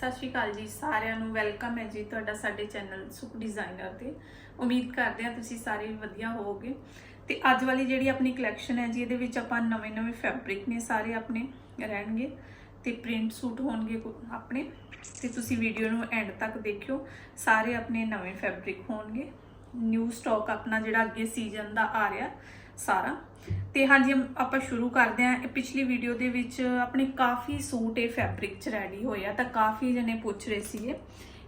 ਸਤਿ ਸ਼੍ਰੀ ਅਕਾਲ ਜੀ, ਸਾਰਿਆਂ ਨੂੰ ਵੈਲਕਮ ਹੈ ਜੀ ਤੁਹਾਡਾ ਸਾਡੇ ਚੈਨਲ ਸੁਖ ਡਿਜ਼ਾਈਨਰ ਤੇ। ਉਮੀਦ ਕਰਦੇ ਹਾਂ ਤੁਸੀਂ ਸਾਰੇ ਵਧੀਆ ਹੋਵੋਗੇ। ਤੇ ਅੱਜ ਵਾਲੀ ਜਿਹੜੀ ਆਪਣੀ ਕਲੈਕਸ਼ਨ ਹੈ ਜੀ, ਇਹਦੇ ਵਿੱਚ ਆਪਾਂ ਨਵੇਂ-ਨਵੇਂ ਫੈਬਰਿਕ ਨੇ ਸਾਰੇ ਆਪਣੇ ਰਹਿਣਗੇ ਤੇ ਪ੍ਰਿੰਟ ਸੂਟ ਹੋਣਗੇ ਆਪਣੇ। ਤੇ ਤੁਸੀਂ ਵੀਡੀਓ ਨੂੰ ਐਂਡ ਤੱਕ ਦੇਖਿਓ, ਸਾਰੇ ਆਪਣੇ ਨਵੇਂ ਫੈਬਰਿਕ ਹੋਣਗੇ। ਨਿਊ ਸਟਾਕ ਆਪਣਾ ਜਿਹੜਾ ਅੱਗੇ ਸੀਜ਼ਨ ਦਾ ਆ ਰਿਹਾ ਸਾਰਾ। ਤੇ ਹਾਂਜੀ ਆਪਾਂ ਸ਼ੁਰੂ ਕਰਦੇ ਹਾਂ। ਇਹ ਪਿਛਲੀ ਵੀਡੀਓ ਦੇ ਵਿੱਚ ਆਪਣੇ ਕਾਫੀ ਸੂਟ ਇਹ ਫੈਬਰਿਕ ਚ ਰੈਡੀ ਹੋਏ ਆ, ਤਾਂ ਕਾਫੀ ਜਣੇ ਪੁੱਛ ਰਹੇ ਸੀਗੇ।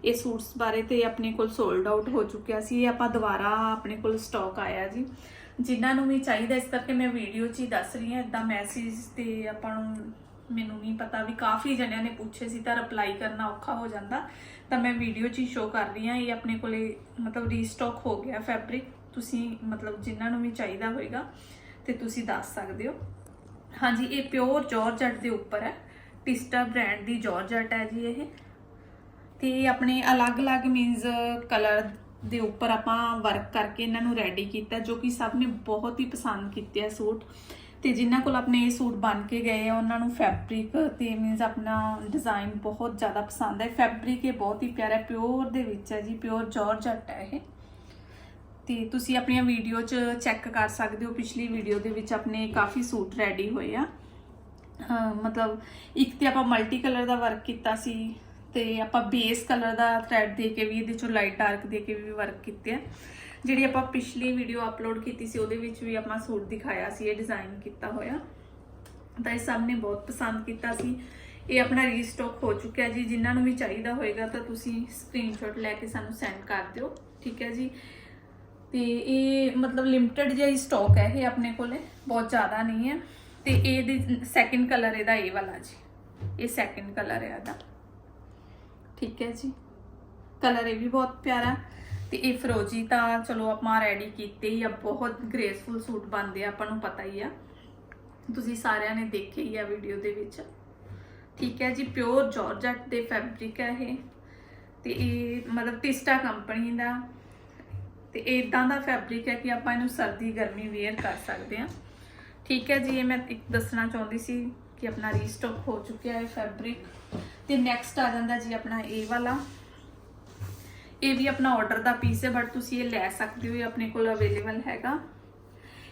ਇਹ ਸੂਟਸ ਬਾਰੇ ਤੇ ਆਪਣੇ ਕੋਲ ਸੋਲਡ ਆਊਟ ਹੋ ਚੁੱਕਿਆ ਸੀ। ਇਹ ਆਪਾਂ ਦੁਬਾਰਾ ਆਪਣੇ ਕੋਲ ਸਟਾਕ ਆਇਆ ਜੀ। ਜਿਨ੍ਹਾਂ ਨੂੰ ਵੀ ਚਾਹੀਦਾ, ਇਸ ਕਰਕੇ ਮੈਂ ਵੀਡੀਓ 'ਚ ਹੀ ਦੱਸ ਰਹੀ ਹਾਂ। ਇਦਾਂ ਮੈਸੇਜ ਤੇ ਆਪਾਂ ਨੂੰ ਮੈਨੂੰ ਨਹੀਂ ਪਤਾ ਵੀ ਕਾਫੀ ਜਣਿਆਂ ਨੇ ਪੁੱਛੇ ਸੀ, ਤਾਂ ਰਿਪਲਾਈ ਕਰਨਾ ਔਖਾ ਹੋ ਜਾਂਦਾ। ਤਾਂ ਮੈਂ ਵੀਡੀਓ 'ਚ ਹੀ ਸ਼ੋ ਕਰ ਰਹੀ ਹਾਂ। ਇਹ ਆਪਣੇ ਕੋਲੇ ਮਤਲਬ ਰੀਸਟਾਕ ਹੋ ਗਿਆ ਫੈਬਰਿਕ ਤੁਸੀਂ ਮਤਲਬ ਜਿਨ੍ਹਾਂ ਨੂੰ ਵੀ ਚਾਹੀਦਾ ਹੋਏਗਾ ਤੇ ਤੁਸੀਂ ਦੱਸ ਸਕਦੇ ਹੋ। ਹਾਂਜੀ, ਇਹ ਪਿਓਰ ਜਾਰਜਟ ਦੇ ਉੱਪਰ ਹੈ। ਟਿਸਟਾ ਬ੍ਰਾਂਡ ਦੀ ਜਾਰਜਟ ਹੈ ਜੀ ਇਹ। ਤੇ ਆਪਣੇ ਅਲੱਗ-ਅਲੱਗ ਮੀਨਸ ਕਲਰ ਦੇ ਉੱਪਰ ਆਪਾਂ ਵਰਕ ਕਰਕੇ ਇਹਨਾਂ ਨੂੰ ਰੈਡੀ ਕੀਤਾ, ਜੋ ਕਿ ਸਭ ਨੇ ਬਹੁਤ ਹੀ ਪਸੰਦ ਕੀਤੇ ਆ ਸੂਟ। ਤੇ ਜਿਨ੍ਹਾਂ ਕੋਲ ਆਪਣੇ ਇਹ ਸੂਟ ਬਣ ਕੇ ਗਏ ਆ, ਉਹਨਾਂ ਨੂੰ ਫੈਬਰਿਕ ਤੇ ਮੀਨਸ ਆਪਣਾ ਡਿਜ਼ਾਈਨ ਬਹੁਤ ਜ਼ਿਆਦਾ ਪਸੰਦ ਹੈ। ਫੈਬਰਿਕ ਇਹ ਬਹੁਤ ਹੀ ਪਿਆਰਾ ਪਿਓਰ ਦੇ ਵਿੱਚ ਹੈ ਜੀ ਪਿਓਰ ਜਾਰਜਟ ਹੈ ਇਹ। ਤੇ ਤੁਸੀਂ ਆਪਣੀਆਂ ਵੀਡੀਓ 'ਚ ਚੈੱਕ ਕਰ ਸਕਦੇ ਹੋ। ਪਿਛਲੀ ਵੀਡੀਓ ਦੇ ਵਿੱਚ ਆਪਣੇ ਕਾਫੀ ਸੂਟ ਰੈਡੀ ਹੋਏ ਆ। ਮਤਲਬ ਇੱਕ ਤੇ ਆਪਾਂ ਮਲਟੀ ਕਲਰ ਦਾ ਵਰਕ ਕੀਤਾ ਸੀ ਤੇ ਆਪਾਂ ਬੇਸ ਕਲਰ ਦਾ ਥ੍ਰੈਡ ਦੇ ਕੇ ਵੀ, ਇਹਦੇ ਚੋਂ ਲਾਈਟ ਡਾਰਕ ਦੇ ਕੇ ਵੀ ਵਰਕ ਕੀਤੇ ਆ। ਜਿਹੜੀ ਆਪਾਂ ਪਿਛਲੀ ਵੀਡੀਓ ਅਪਲੋਡ ਕੀਤੀ ਸੀ, ਉਹਦੇ ਵਿੱਚ ਵੀ ਆਪਾਂ ਸੂਟ ਦਿਖਾਇਆ ਸੀ, ਇਹ ਡਿਜ਼ਾਈਨ ਕੀਤਾ ਹੋਇਆ। ਤਾਂ ਇਹ ਸਭ ਨੇ ਬਹੁਤ ਪਸੰਦ ਕੀਤਾ ਸੀ। ਇਹ ਆਪਣਾ ਰੀਸਟਾਕ ਹੋ ਚੁੱਕਿਆ ਜੀ। ਜਿਨ੍ਹਾਂ ਨੂੰ ਵੀ ਚਾਹੀਦਾ ਹੋਏਗਾ ਤਾਂ ਤੁਸੀਂ ਸਕਰੀਨਸ਼ਾਟ ਲੈ ਕੇ ਸਾਨੂੰ ਸੈਂਡ ਕਰ ਦਿਓ। ਠੀਕ ਹੈ ਜੀ? ਤੇ ਇਹ ਮਤਲਬ ਲਿਮਟਿਡ ਜਿਹਾ ਹੀ ਸਟਾਕ ਹੈ ਇਹ ਆਪਣੇ ਕੋਲੇ, ਬਹੁਤ ਜ਼ਿਆਦਾ ਨਹੀਂ ਹੈ। ਤੇ ਇਹਦੇ ਸੈਕਿੰਡ ਕਲਰ ਇਹਦਾ ਇਹ ਵਾਲਾ ਜੀ। ਇਹ ਸੈਕਿੰਡ ਕਲਰ ਹੈ ਇਹਦਾ। ਠੀਕ ਹੈ ਜੀ। ਕਲਰ ਇਹ ਵੀ ਬਹੁਤ ਪਿਆਰਾ। ਤੇ ਇਹ ਫਰੋਜੀ ਤਾਂ ਚਲੋ ਆਪਾਂ ਰੈਡੀ ਕੀਤੇ ਹੀ ਆ, ਬਹੁਤ ਗ੍ਰੇਸਫੁਲ ਸੂਟ ਬਣਦੇ ਆ, ਆਪਾਂ ਨੂੰ ਪਤਾ ਹੀ ਆ। ਤੁਸੀਂ ਸਾਰਿਆਂ ਨੇ ਦੇਖੇ ਹੀ ਆ ਵੀਡੀਓ ਦੇ ਵਿੱਚ। ਠੀਕ ਹੈ ਜੀ ਪਿਓਰ ਜਾਰਜਟ ਦੇ ਫੈਬਰਿਕ ਹੈ ਇਹ। ਤੇ ਇਹ ਮਤਲਬ ਟਿਸਟਾ ਕੰਪਨੀ ਦਾ। ਤੇ ਇਦਾਂ ਦਾ ਫੈਬਰਿਕ ਹੈ ਕਿ ਆਪਾਂ ਇਹਨੂੰ ਸਰਦੀ ਗਰਮੀ ਵੇਅਰ ਕਰ ਸਕਦੇ ਹਾਂ। ਠੀਕ ਹੈ ਜੀ, ਇਹ ਮੈਂ ਇੱਕ ਦੱਸਣਾ ਚਾਹੁੰਦੀ ਸੀ ਕਿ ਆਪਣਾ ਰੀਸਟਾਕ ਹੋ ਚੁੱਕਿਆ ਹੈ ਫੈਬਰਿਕ ਤੇ ਨੈਕਸਟ ਆ ਜਾਂਦਾ ਜੀ ਆਪਣਾ ਇਹ ਵਾਲਾ। ਇਹ ਵੀ ਆਪਣਾ ਆਰਡਰ ਦਾ ਪੀਸ ਹੈ ਬਟ ਤੁਸੀਂ ਇਹ ਲੈ ਸਕਦੇ ਹੋ, ਇਹ ਆਪਣੇ ਕੋਲ ਅਵੇਲੇਬਲ ਹੈਗਾ।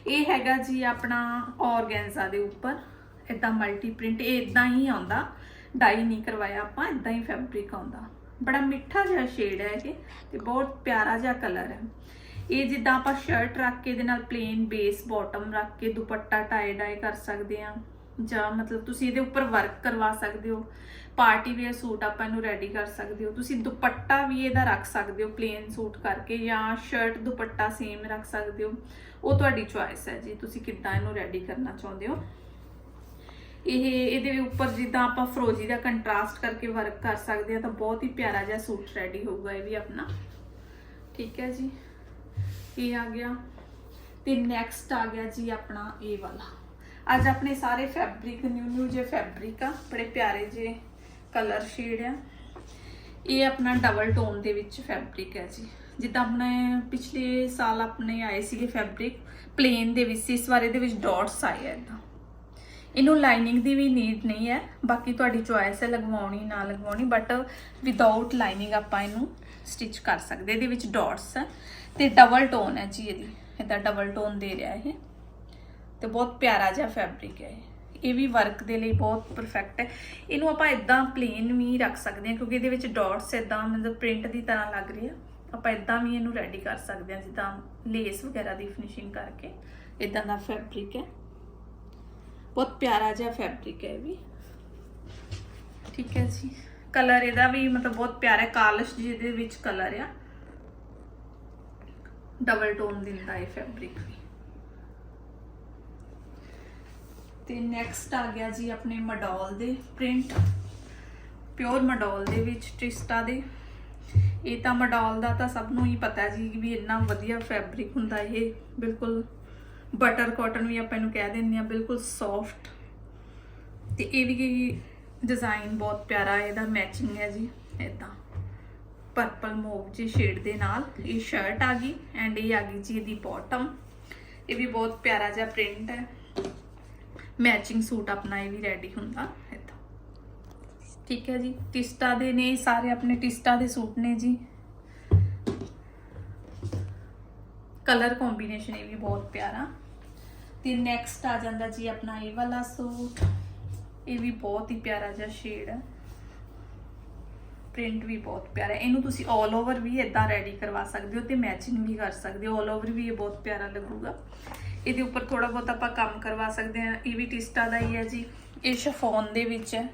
ਇਹ ਹੈਗਾ ਜੀ ਆਪਣਾ ਔਰਗੈਂਜ਼ਾ ਦੇ ਉੱਪਰ। ਇਦਾਂ ਮਲਟੀ ਪ੍ਰਿੰਟ ਇਹ ਇਦਾਂ ਹੀ ਆਉਂਦਾ। ਡਾਈ ਨਹੀਂ ਕਰਵਾਇਆ ਆਪਾਂ ਇਦਾਂ ਹੀ ਫੈਬਰਿਕ ਆਉਂਦਾ। ਬੜਾ ਮਿੱਠਾ ਜਿਹਾ ਸ਼ੇਡ ਹੈ ਇਹ ਤੇ ਬਹੁਤ ਪਿਆਰਾ ਜਿਹਾ ਕਲਰ ਹੈ। ਇਹ ਜਿੱਦਾਂ ਆਪਾਂ ਸ਼ਰਟ ਰੱਖ ਕੇ ਇਹਦੇ ਨਾਲ ਪਲੇਨ ਬੇਸ ਬਾਟਮ ਰੱਖ ਕੇ ਦੁਪੱਟਾ ਟਾਈ ਡਾਈ ਕਰ ਸਕਦੇ ਆ ਜਾਂ ਮਤਲਬ ਤੁਸੀਂ ਇਹਦੇ ਉੱਪਰ ਵਰਕ ਕਰਵਾ ਸਕਦੇ ਹੋ ਪਾਰਟੀ ਵੇਅਰ ਸੂਟ ਆਪਾਂ ਇਹਨੂੰ ਰੈਡੀ ਕਰ ਸਕਦੇ ਹੋ, ਤੁਸੀਂ ਦੁਪੱਟਾ ਵੀ ਇਹਦਾ ਰੱਖ ਸਕਦੇ ਹੋ ਪਲੇਨ ਸੂਟ ਕਰਕੇ ਜਾਂ ਸ਼ਰਟ ਦੁਪੱਟਾ ਸੇਮ ਰੱਖ ਸਕਦੇ ਹੋ, ਉਹ ਤੁਹਾਡੀ ਚੁਆਇਸ ਹੈ ਜੀ, ਤੁਸੀਂ ਕਿੱਦਾਂ ਇਹਨੂੰ ਰੈਡੀ ਕਰਨਾ ਚਾਹੁੰਦੇ ਹੋ। ਇਹ, ਇਹਦੇ ਉੱਪਰ ਜਿੱਦਾਂ ਆਪਾਂ ਫਰੋਜੀ ਦਾ ਕੰਟਰਾਸਟ ਕਰਕੇ ਵਰਕ ਕਰ ਸਕਦੇ ਆ ਤਾਂ ਬਹੁਤ ਹੀ ਪਿਆਰਾ ਜਿਹਾ ਸੂਟ ਰੈਡੀ ਹੋਊਗਾ ਇਹ ਵੀ ਆਪਣਾ। ਠੀਕ ਹੈ ਜੀ। ਇਹ ਆ ਗਿਆ। ਤੇ ਨੈਕਸਟ ਆ ਗਿਆ ਜੀ ਆਪਣਾ ਇਹ ਵਾਲਾ। ਅੱਜ ਆਪਣੇ ਸਾਰੇ ਫੈਬਰਿਕ ਨਿਊ ਨਿਊ ਜੇ ਫੈਬਰਿਕ ਆ, ਬੜੇ ਪਿਆਰੇ ਜੇ ਕਲਰ ਸ਼ੇਡ ਆ। ਇਹ ਆਪਣਾ ਡਬਲ ਟੋਨ ਦੇ ਵਿੱਚ ਫੈਬਰਿਕ ਹੈ ਜੀ। ਜਿੱਦਾਂ ਆਪਣੇ ਪਿਛਲੇ ਸਾਲ ਆਪਣੇ ਆਏ ਸੀਗੇ ਫੈਬਰਿਕ ਪਲੇਨ ਦੇ ਵਿੱਚ ਸੀ, ਇਸ ਵਾਰ ਇਹਦੇ ਵਿੱਚ ਡਾਟਸ ਆਏ ਆ ਇਦਾਂ। ਇਹਨੂੰ ਲਾਈਨਿੰਗ ਦੀ ਵੀ ਨੀਡ ਨਹੀਂ ਹੈ। ਬਾਕੀ ਤੁਹਾਡੀ ਚੁਆਇਸ ਹੈ, ਲਗਵਾਉਣੀ, ਨਾ ਲਗਵਾਉਣੀ ਬਟ ਵਿਦਆਊਟ ਲਾਈਨਿੰਗ ਆਪਾਂ ਇਹਨੂੰ ਸਟਿਚ ਕਰ ਸਕਦੇ ਇਹਦੇ ਵਿੱਚ ਡਾਟਸ ਹੈ ਤੇ ਡਬਲ ਟੋਨ ਹੈ ਜੀ ਇਹਦੀ। ਇਹਦਾ ਡਬਲ ਟੋਨ ਦੇ ਰਿਹਾ ਇਹ। ਤੇ ਬਹੁਤ ਪਿਆਰਾ ਜਿਹਾ ਫੈਬਰਿਕ ਹੈ ਇਹ। ਵੀ ਵਰਕ ਦੇ ਲਈ ਬਹੁਤ ਪਰਫੈਕਟ ਹੈ। ਇਹਨੂੰ ਆਪਾਂ ਇਦਾਂ ਪਲੇਨ ਵੀ ਰੱਖ ਸਕਦੇ ਹਾਂ, ਕਿਉਂਕਿ ਇਹਦੇ ਵਿੱਚ ਡਾਟਸ ਇਦਾਂ ਮਤਲਬ ਪ੍ਰਿੰਟ ਦੀ ਤਰ੍ਹਾਂ ਲੱਗ ਰਹੀ ਹੈ। ਆਪਾਂ ਇਦਾਂ ਵੀ ਇਹਨੂੰ ਰੈਡੀ ਕਰ ਸਕਦੇ ਹਾਂ, ਜਿੱਦਾਂ ਲੇਸ ਵਗੈਰਾ ਦੀ ਫਿਨਿਸ਼ਿੰਗ ਕਰਕੇ। ਇਦਾਂ ਦਾ ਫੈਬਰਿਕ ਹੈ। ਬਹੁਤ ਪਿਆਰਾ ਜਿਹਾ ਫੈਬਰਿਕ ਹੈ ਇਹ ਵੀ। ਠੀਕ ਹੈ ਜੀ। ਕਲਰ ਇਹਦਾ ਵੀ ਮਤਲਬ ਬਹੁਤ ਪਿਆਰਾ ਕਾਲਸ਼ ਜਿਹਦੇ ਵਿੱਚ ਕਲਰ ਆ। ਡਬਲ ਟੋਨ ਦਿੰਦਾ ਇਹ ਫੈਬਰਿਕ ਵੀ। ਤੇ ਨੈਕਸਟ ਆ ਗਿਆ ਜੀ ਆਪਣੇ ਮਡੋਲ ਦੇ ਪ੍ਰਿੰਟ ਪਿਓਰ ਮਡੋਲ ਦੇ ਵਿੱਚ ਟ੍ਰਿਸਟਾ ਦੇ। ਇਹ ਤਾਂ ਮਡੋਲ ਦਾ ਤਾਂ ਸਭ ਨੂੰ ਹੀ ਪਤਾ ਜੀ ਵੀ ਇੰਨਾ ਵਧੀਆ ਫੈਬਰਿਕ ਹੁੰਦਾ ਇਹ, ਬਿਲਕੁਲ ਬਟਰ ਕਾਟਨ ਵੀ ਆਪਾਂ ਇਹਨੂੰ ਕਹਿ ਦਿੰਦੇ ਆ ਬਿਲਕੁਲ ਸੌਫਟ ਤੇ ਇਹ ਵੀ ਡਿਜ਼ਾਈਨ ਬਹੁਤ ਪਿਆਰਾ, ਇਹਦਾ ਮੈਚਿੰਗ ਹੈ ਜੀ ਇਦਾਂ ਪਰਪਲ ਮੋਵ ਜੀ ਸ਼ੇਡ ਦੇ ਨਾਲ, ਇਹ ਸ਼ਰਟ ਆ ਗਈ ਐਂਡ ਇਹ ਆ ਗਈ ਜੀ ਇਹਦੀ ਬਾਟਮ ਇਹ ਵੀ ਬਹੁਤ ਪਿਆਰਾ ਜਿਹਾ ਪ੍ਰਿੰਟ ਹੈ। ਮੈਚਿੰਗ ਸੂਟ ਆਪਣਾ ਇਹ ਵੀ ਰੈਡੀ ਹੁੰਦਾ ਇਦਾਂ ਠੀਕ ਹੈ ਜੀ, ਟਿਸਟਾ ਦੇ ਨੇ, ਸਾਰੇ ਆਪਣੇ ਟਿਸਟਾ ਦੇ ਸੂਟ ਨੇ ਜੀ। ਕਲਰ ਕੰਬੀਨੇਸ਼ਨ ਇਹ ਵੀ ਬਹੁਤ ਪਿਆਰਾ। ਤੇ ਨੈਕਸਟ ਆ ਜਾਂਦਾ ਜੀ ਆਪਣਾ ਇਹ ਵਾਲਾ ਸੂਟ ਇਹ ਵੀ ਬਹੁਤ ਹੀ ਪਿਆਰਾ ਜਿਹਾ ਸ਼ੇਡ ਹੈ ਪ੍ਰਿੰਟ ਵੀ ਬਹੁਤ ਪਿਆਰਾ ਹੈ ਇਹਨੂੰ ਤੁਸੀਂ 올 ਓਵਰ ਵੀ ਇਦਾਂ ਰੈਡੀ ਕਰਵਾ ਸਕਦੇ ਹੋ ਤੇ ਮੈਚਿੰਗ ਵੀ ਕਰ ਸਕਦੇ ਹੋ 올 ਓਵਰ ਵੀ ਇਹ ਬਹੁਤ ਪਿਆਰਾ ਲੱਗੂਗਾ ਇਹਦੇ ਉੱਪਰ ਥੋੜਾ ਬਹੁਤ ਆਪਾਂ ਕੰਮ ਕਰਵਾ ਸਕਦੇ ਹਾਂ ਇਹ ਵੀ ਟਿਸਟਾ ਦਾ ਹੀ ਹੈ ਜੀ ਇਹ ਸ਼ਫੋਨ ਦੇ ਵਿੱਚ ਹੈ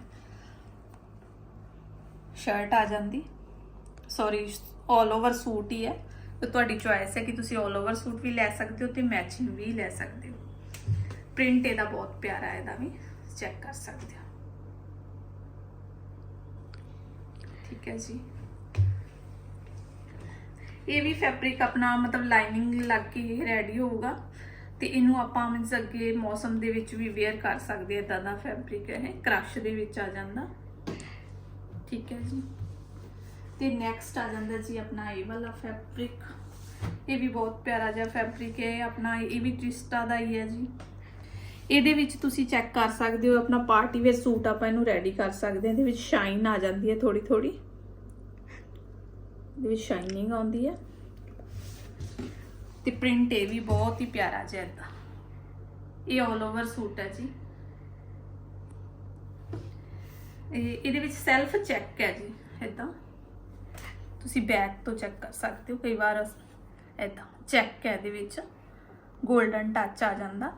ਸ਼ਰਟ ਆ ਜਾਂਦੀ ਸੌਰੀ 올 ਓਵਰ ਸੂਟ ਹੀ ਹੈ ਤੇ ਤੁਹਾਡੀ ਚੁਆਇਸ ਹੈ ਕਿ ਤੁਸੀਂ 올 ਓਵਰ ਸੂਟ ਵੀ ਲੈ ਸਕਦੇ ਹੋ ਤੇ ਮੈਚਿੰਗ ਵੀ ਲੈ ਸਕਦੇ ਹੋ ਪ੍ਰਿੰਟ ਇਹਦਾ ਬਹੁਤ ਪਿਆਰਾ ਹੈ, ਇਹਦਾ ਵੀ। ਚੈੱਕ ਕਰ ਸਕਦੇ ਹੋ। ਠੀਕ ਹੈ ਜੀ। ਇਹ ਵੀ ਫੈਬਰਿਕ ਆਪਣਾ ਮਤਲਬ ਲਾਈਨਿੰਗ ਲੱਗ ਕੇ ਰੈਡੀ ਹੋਊਗਾ। ਤੇ ਇਹਨੂੰ ਆਪਾਂ ਮੀਨਸ ਅੱਗੇ ਮੌਸਮ ਦੇ ਵਿੱਚ ਵੀ ਵੇਅਰ ਕਰ ਸਕਦੇ ਆ ਇਦਾਂ ਦਾ ਫੈਬਰਿਕ ਹੈ ਇਹ ਕ੍ਰਸ਼ ਦੇ ਵਿੱਚ ਆ ਜਾਂਦਾ। ਠੀਕ ਹੈ ਜੀ। ਤੇ ਨੈਕਸਟ ਆ ਜਾਂਦਾ ਜੀ ਆਪਣਾ ਇਹ ਵਾਲਾ ਫੈਬਰਿਕ ਇਹ ਵੀ ਬਹੁਤ ਪਿਆਰਾ ਜਿਹਾ ਫੈਬਰਿਕ ਹੈ ਆਪਣਾ ਇਹ ਵੀ ਟ੍ਰਿਸਟਾ ਦਾ ਹੀ ਹੈ ਜੀ। ਇਹਦੇ ਵਿੱਚ ਤੁਸੀਂ ਚੈੱਕ ਕਰ ਸਕਦੇ ਹੋ, ਆਪਣਾ ਪਾਰਟੀ ਵੇਅਰ ਸੂਟ ਆਪਾਂ ਇਹਨੂੰ ਰੈਡੀ ਕਰ ਸਕਦੇ ਹਾਂ। ਇਹਦੇ ਵਿੱਚ ਸ਼ਾਈਨ ਆ ਜਾਂਦੀ ਹੈ ਥੋੜੀ ਥੋੜੀ ਇਹਦੇ ਵਿੱਚ ਸ਼ਾਈਨਿੰਗ ਆਉਂਦੀ ਹੈ। ਤੇ ਪ੍ਰਿੰਟ ਇਹ ਵੀ ਬਹੁਤ ਹੀ ਪਿਆਰਾ ਜਿਹਾ ਏਦਾਂ ਇਹ 올 ਓਵਰ ਸੂਟ ਹੈ ਜੀ। ਇਹ, ਇਹਦੇ ਵਿੱਚ ਸੈਲਫ ਚੈੱਕ ਹੈ ਜੀ, ਏਦਾਂ। ਤੁਸੀਂ ਬੈਕ ਤੋਂ ਚੈੱਕ ਕਰ ਸਕਦੇ ਹੋ, ਕਈ ਵਾਰ ਏਦਾਂ। ਚੈੱਕ ਹੈ ਇਹਦੇ ਵਿੱਚ। 골ਡਨ ਟੱਚ ਆ ਜਾਂਦਾ।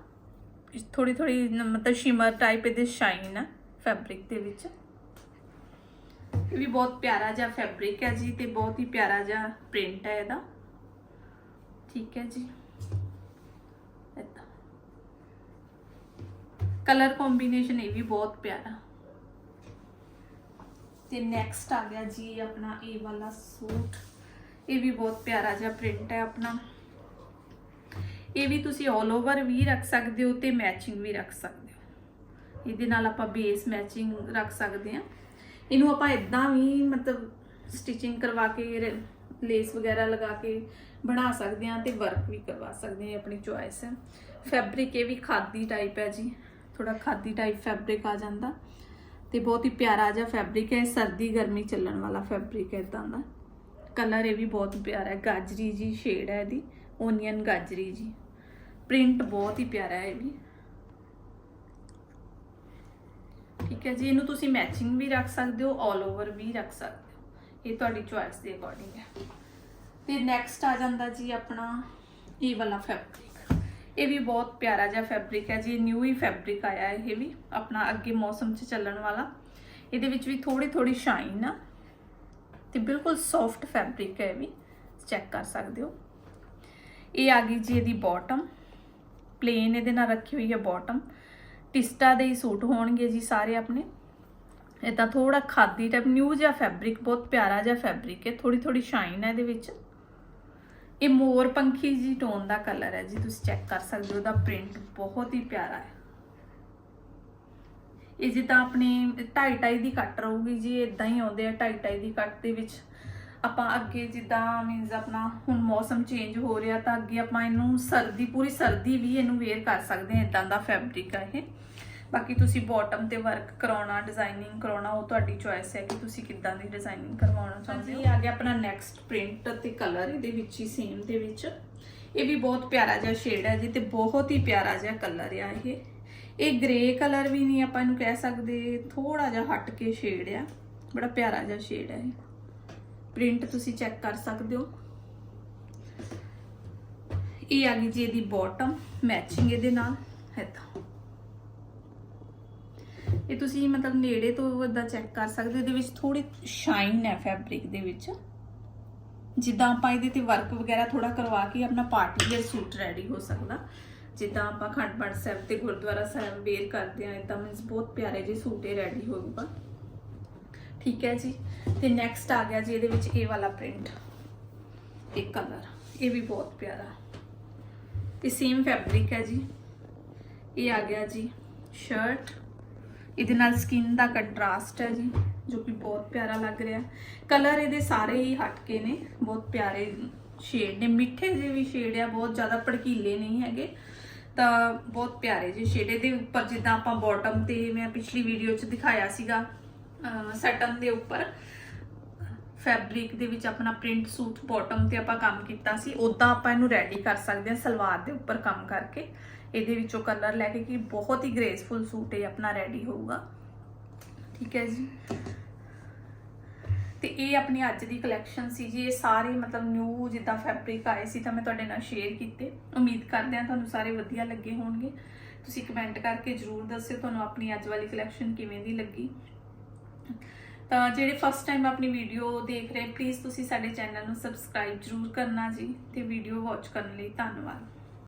ਥੋੜੀ ਥੋੜੀ ਮਤਲਬ ਸ਼ਿਮਰ ਟਾਈਪ ਇਹਦੇ ਸ਼ਾਈਨ ਹੈ ਫੈਬਰਿਕ ਦੇ ਵਿੱਚ। ਇਹ ਵੀ ਬਹੁਤ ਪਿਆਰਾ ਜਿਹਾ ਫੈਬਰਿਕ ਹੈ ਜੀ ਤੇ ਬਹੁਤ ਹੀ ਪਿਆਰਾ ਜਿਹਾ ਪ੍ਰਿੰਟ ਹੈ ਇਹਦਾ। ਠੀਕ ਹੈ ਜੀ। ਏਦਾਂ ਕਲਰ ਕੰਬੀਨੇਸ਼ਨ ਇਹ ਵੀ ਬਹੁਤ ਪਿਆਰਾ। ਤੇ ਨੈਕਸਟ ਆ ਗਿਆ ਜੀ ਆਪਣਾ ਇਹ ਵਾਲਾ ਸੂਟ। ਇਹ ਵੀ ਬਹੁਤ ਪਿਆਰਾ ਜਿਹਾ ਪ੍ਰਿੰਟ ਹੈ ਆਪਣਾ। ਇਹ ਵੀ ਤੁਸੀਂ 올 ਓਵਰ ਵੀ ਰੱਖ ਸਕਦੇ ਹੋ ਤੇ ਮੈਚਿੰਗ ਵੀ ਰੱਖ ਸਕਦੇ ਹੋ। ਇਹਦੇ ਨਾਲ ਆਪਾਂ ਬੇਸ ਮੈਚਿੰਗ ਰੱਖ ਸਕਦੇ ਹਾਂ। ਇਹਨੂੰ ਆਪਾਂ ਇਦਾਂ ਵੀ ਮਤਲਬ ਸਟਿਚਿੰਗ ਕਰਵਾ ਕੇ ਲੇਸ ਵਗੈਰਾ ਲਗਾ ਕੇ ਬਣਾ ਸਕਦੇ ਹਾਂ ਤੇ ਵਰਕ ਵੀ ਕਰਵਾ ਸਕਦੇ ਹਾਂ ਆਪਣੀ ਚੁਆਇਸ ਹੈ ਫੈਬਰਿਕ ਇਹ ਵੀ ਖਾਦੀ ਟਾਈਪ ਹੈ ਜੀ। ਥੋੜਾ ਖਾਦੀ ਟਾਈਪ ਫੈਬਰਿਕ ਆ ਜਾਂਦਾ। ਤੇ ਬਹੁਤ ਹੀ ਪਿਆਰਾ ਜਿਹਾ ਫੈਬਰਿਕ ਹੈ। ਸਰਦੀ ਗਰਮੀ ਚੱਲਣ ਵਾਲਾ ਫੈਬਰਿਕ ਹੈ ਇਦਾਂ ਦਾ। ਕਲਰ ਇਹ ਵੀ ਬਹੁਤ ਪਿਆਰਾ ਹੈ। ਗਾਜਰੀ ਜੀ ਸ਼ੇਡ ਹੈ ਇਹਦੀ। ਓਨੀਅਨ ਗਾਜਰੀ ਜੀ। ਪ੍ਰਿੰਟ ਬਹੁਤ ਹੀ ਪਿਆਰਾ ਹੈ ਇਹ ਵੀ। ਠੀਕ ਹੈ ਜੀ, ਇਹਨੂੰ ਤੁਸੀਂ ਮੈਚਿੰਗ ਵੀ ਰੱਖ ਸਕਦੇ ਹੋ 올 ਓਵਰ ਵੀ ਰੱਖ ਸਕਦੇ ਹੋ। ਇਹ ਤੁਹਾਡੀ ਚੁਆਇਸ ਦੇ ਅਕੋਰਡਿੰਗ ਹੈ। ਤੇ ਨੈਕਸਟ ਆ ਜਾਂਦਾ ਜੀ ਆਪਣਾ, ਇਹ ਵਾਲਾ ਫੈਬਰਿਕ ਇਹ ਵੀ ਬਹੁਤ ਪਿਆਰਾ ਜਿਹਾ ਫੈਬਰਿਕ ਹੈ ਜੀ ਨਿਊ ਹੀ ਫੈਬਰਿਕ ਆਇਆ ਇਹ ਵੀ, ਆਪਣਾ ਅੱਗੇ ਮੌਸਮ 'ਚ ਚੱਲਣ ਵਾਲਾ। ਇਹਦੇ ਵਿੱਚ ਵੀ ਥੋੜੀ ਥੋੜੀ ਸ਼ਾਈਨ ਆ। ਤੇ ਬਿਲਕੁਲ ਸੌਫਟ ਫੈਬਰਿਕ ਹੈ ਇਹ ਵੀ ਚੈੱਕ ਕਰ ਸਕਦੇ ਹੋ। ਇਹ ਆ ਗਈ ਜੀ ਇਹਦੀ ਬਾਟਮ ਪਲੇਨ ਇਹਦੇ ਨਾਲ ਰੱਖੀ ਹੋਈ ਹੈ ਬਾਟਮ ਟਿਸਟਾ ਦੇ ਹੀ ਸੂਟ ਹੋਣਗੇ ਜੀ ਸਾਰੇ ਆਪਣੇ। ਇਹ ਤਾਂ ਥੋੜਾ ਖਾਦੀ ਟਾਈਪ ਨਿਊ ਜਿਹਾ ਫੈਬਰਿਕ ਬਹੁਤ ਪਿਆਰਾ ਜਿਹਾ ਫੈਬਰਿਕ ਹੈ। ਥੋੜੀ ਥੋੜੀ ਸ਼ਾਈਨ ਹੈ ਇਹਦੇ ਵਿੱਚ। ਇਹ ਮੋਰ ਪੰਖੀ ਜੀ ਟੋਨ ਦਾ ਕਲਰ ਹੈ ਜੀ। ਤੁਸੀਂ ਚੈੱਕ ਕਰ ਸਕਦੇ ਹੋ, ਉਹਦਾ ਪ੍ਰਿੰਟ ਬਹੁਤ ਹੀ ਪਿਆਰਾ ਹੈ। ਇਹ ਜਿੱਦਾਂ ਆਪਣੇ ਢਾਈ ਢਾਈ ਦੀ ਕੱਟ ਰਹੂਗੀ ਜੀ ਇਦਾਂ ਹੀ ਆਉਂਦੇ ਆ ਢਾਈ ਢਾਈ ਦੀ ਕੱਟ ਦੇ ਵਿੱਚ। ਆਪਾਂ ਅੱਗੇ ਜਿੱਦਾਂ ਮੀਨਸ ਆਪਣਾ ਹੁਣ ਮੌਸਮ ਚੇਂਜ ਹੋ ਰਿਹਾ ਤਾਂ ਅੱਗੇ ਆਪਾਂ ਇਹਨੂੰ ਸਰਦੀ ਪੂਰੀ ਸਰਦੀ ਵੀ ਇਹਨੂੰ ਵੇਅਰ ਕਰ ਸਕਦੇ ਹਾਂ ਇਦਾਂ ਦਾ ਫੈਬਰਿਕ ਆ ਇਹ। ਬਾਕੀ ਤੁਸੀਂ ਬਾਟਮ ਤੇ ਵਰਕ ਕਰਾਉਣਾ ਡਿਜ਼ਾਈਨਿੰਗ ਕਰਾਉਣਾ ਉਹ ਤੁਹਾਡੀ ਚੁਆਇਸ ਹੈ ਕਿ ਤੁਸੀਂ ਕਿੱਦਾਂ ਦੀ ਡਿਜ਼ਾਈਨਿੰਗ ਕਰਵਾਉਣਾ ਚਾਹੁੰਦੇ ਹੋ। ਇਹ ਆ ਗਿਆ ਆਪਣਾ ਨੈਕਸਟ ਪ੍ਰਿੰਟ ਤੇ ਕਲਰ ਇਹਦੇ ਵਿੱਚ ਹੀ ਸੇਮ ਦੇ ਵਿੱਚ। ਇਹ ਵੀ ਬਹੁਤ ਪਿਆਰਾ ਜਿਹਾ ਸ਼ੇਡ ਹੈ ਜੀ ਤੇ ਬਹੁਤ ਹੀ ਪਿਆਰਾ ਜਿਹਾ ਕਲਰ ਆ ਇਹ। ਇਹ ਗ੍ਰੇ ਕਲਰ ਵੀ ਨਹੀਂ ਆਪਾਂ ਇਹਨੂੰ ਕਹਿ ਸਕਦੇ ਥੋੜਾ ਜਿਹਾ ਹਟ ਕੇ ਸ਼ੇਡ ਆ। ਬੜਾ ਪਿਆਰਾ ਜਿਹਾ ਸ਼ੇਡ ਹੈ ਇਹ। ਪ੍ਰਿੰਟ ਤੁਸੀਂ ਚੈੱਕ ਕਰ ਸਕਦੇ ਹੋ। ਇਹ ਆ ਗਈ ਜੀ ਇਹਦੀ ਬਾਟਮ ਮੈਚਿੰਗ ਇਹਦੇ ਨਾਲ, ਇਦਾਂ। ਇਹ ਤੁਸੀਂ ਮਤਲਬ ਨੇੜੇ ਤੋਂ ਇਦਾਂ ਚੈੱਕ ਕਰ ਸਕਦੇ ਹੋ, ਇਹਦੇ ਵਿੱਚ ਥੋੜੀ ਸ਼ਾਈਨ ਹੈ ਫੈਬਰਿਕ ਦੇ ਵਿੱਚ। ਜਿੱਦਾਂ ਆਪਾਂ ਇਹਦੇ ਤੇ ਵਰਕ ਵਗੈਰਾ ਥੋੜਾ ਕਰਵਾ ਕੇ ਆਪਣਾ ਪਾਰਟੀ ਵੇਅਰ ਸੂਟ ਰੈਡੀ ਹੋ ਸਕਦਾ। ਜਿੱਦਾਂ ਆਪਾਂ ਖੰਡ ਪਾਠ ਸਾਹਿਬ ਤੇ ਗੁਰਦੁਆਰਾ ਸਾਹਿਬ ਵੇਅਰ ਕਰਦੇ ਆ ਇਦਾਂ ਮੀਨਸ ਬਹੁਤ ਪਿਆਰੇ ਜਿਹੇ ਸੂਟ ਇਹ ਰੈਡੀ ਹੋਊਗਾ। ਠੀਕ ਹੈ ਜੀ। ਤੇ ਨੈਕਸਟ ਆ ਗਿਆ ਜੀ ਇਹਦੇ ਵਿੱਚ ਇਹ ਵਾਲਾ ਪ੍ਰਿੰਟ ਇੱਕ ਕਲਰ ਇਹ ਵੀ ਬਹੁਤ ਪਿਆਰਾ। ਤੇ ਸੇਮ ਫੈਬਰਿਕ ਹੈ ਜੀ। ਇਹ ਆ ਗਿਆ ਜੀ ਸ਼ਰਟ ਇਹਦੇ ਨਾਲ ਸਕਿਨ ਦਾ ਕੰਟਰਾਸਟ ਹੈ ਜੀ, ਜੋ ਕਿ ਬਹੁਤ ਪਿਆਰਾ ਲੱਗ ਰਿਹਾ। ਕਲਰ ਇਹਦੇ ਸਾਰੇ ਹੀ ਹਟ ਕੇ ਨੇ, ਬਹੁਤ ਪਿਆਰੇ ਸ਼ੇਡ ਨੇ। ਮਿੱਠੇ ਜਿਹੇ ਵੀ ਸ਼ੇਡ ਆ, ਬਹੁਤ ਜ਼ਿਆਦਾ ਭੜਕੀਲੇ ਨਹੀਂ ਹੈਗੇ। ਤਾਂ ਬਹੁਤ ਪਿਆਰੇ ਜਿਹੇ ਸ਼ੇਡ ਇਹਦੇ ਉੱਪਰ ਜਿੱਦਾਂ ਆਪਾਂ ਬਾਟਮ ਤੇ ਮੈਂ ਪਿਛਲੀ ਵੀਡੀਓ 'ਚ ਦਿਖਾਇਆ ਸੀਗਾ ਸਟਨ ਦੇ ਉੱਪਰ। ਫੈਬਰਿਕ ਦੇ ਵਿੱਚ ਆਪਣਾ ਪ੍ਰਿੰਟ ਸੂਟ ਬਾਟਮ ਤੇ ਆਪਾਂ ਕੰਮ ਕੀਤਾ ਸੀ। ਉਦਾਂ ਆਪਾਂ ਇਹਨੂੰ ਰੈਡੀ ਕਰ ਸਕਦੇ ਹਾਂ, ਸਲਵਾਰ ਦੇ ਉੱਪਰ ਕੰਮ ਕਰਕੇ। ਇਹਦੇ ਵਿੱਚੋਂ ਕਲਰ ਲੈ ਕੇ ਕਿ ਬਹੁਤ ਹੀ ਗ੍ਰੇਸਫੁਲ ਸੂਟ ਇਹ ਆਪਣਾ ਰੈਡੀ ਹੋਊਗਾ। ਠੀਕ ਹੈ ਜੀ। ਤੇ ਇਹ ਆਪਣੀ ਅੱਜ ਦੀ ਕਲੈਕਸ਼ਨ ਸੀ ਜੀ। ਇਹ ਸਾਰੇ ਮਤਲਬ ਨਿਊ ਜਿੱਦਾਂ ਫੈਬਰਿਕ ਆਏ ਸੀ ਤਾਂ ਮੈਂ ਤੁਹਾਡੇ ਨਾਲ ਸ਼ੇਅਰ ਕੀਤੇ। ਉਮੀਦ ਕਰਦੇ ਹਾਂ ਤੁਹਾਨੂੰ ਸਾਰੇ ਵਧੀਆ ਲੱਗੇ ਹੋਣਗੇ। ਤੁਸੀਂ ਕਮੈਂਟ ਕਰਕੇ ਜਰੂਰ ਦੱਸਿਓ ਤੁਹਾਨੂੰ ਆਪਣੀ ਅੱਜ ਵਾਲੀ ਕਲੈਕਸ਼ਨ ਕਿਵੇਂ ਦੀ ਲੱਗੀ। ਤਾਂ ਜਿਹੜੇ ਫਸਟ ਟਾਈਮ ਆਪਣੀ ਵੀਡੀਓ ਦੇਖ ਰਹੇ ਪਲੀਜ਼ ਤੁਸੀਂ ਸਾਡੇ ਚੈਨਲ ਨੂੰ ਸਬਸਕ੍ਰਾਈਬ ਜਰੂਰ ਕਰਨਾ ਜੀ ਤੇ ਵੀਡੀਓ ਵਾਚ ਕਰਨ ਲਈ ਧੰਨਵਾਦ।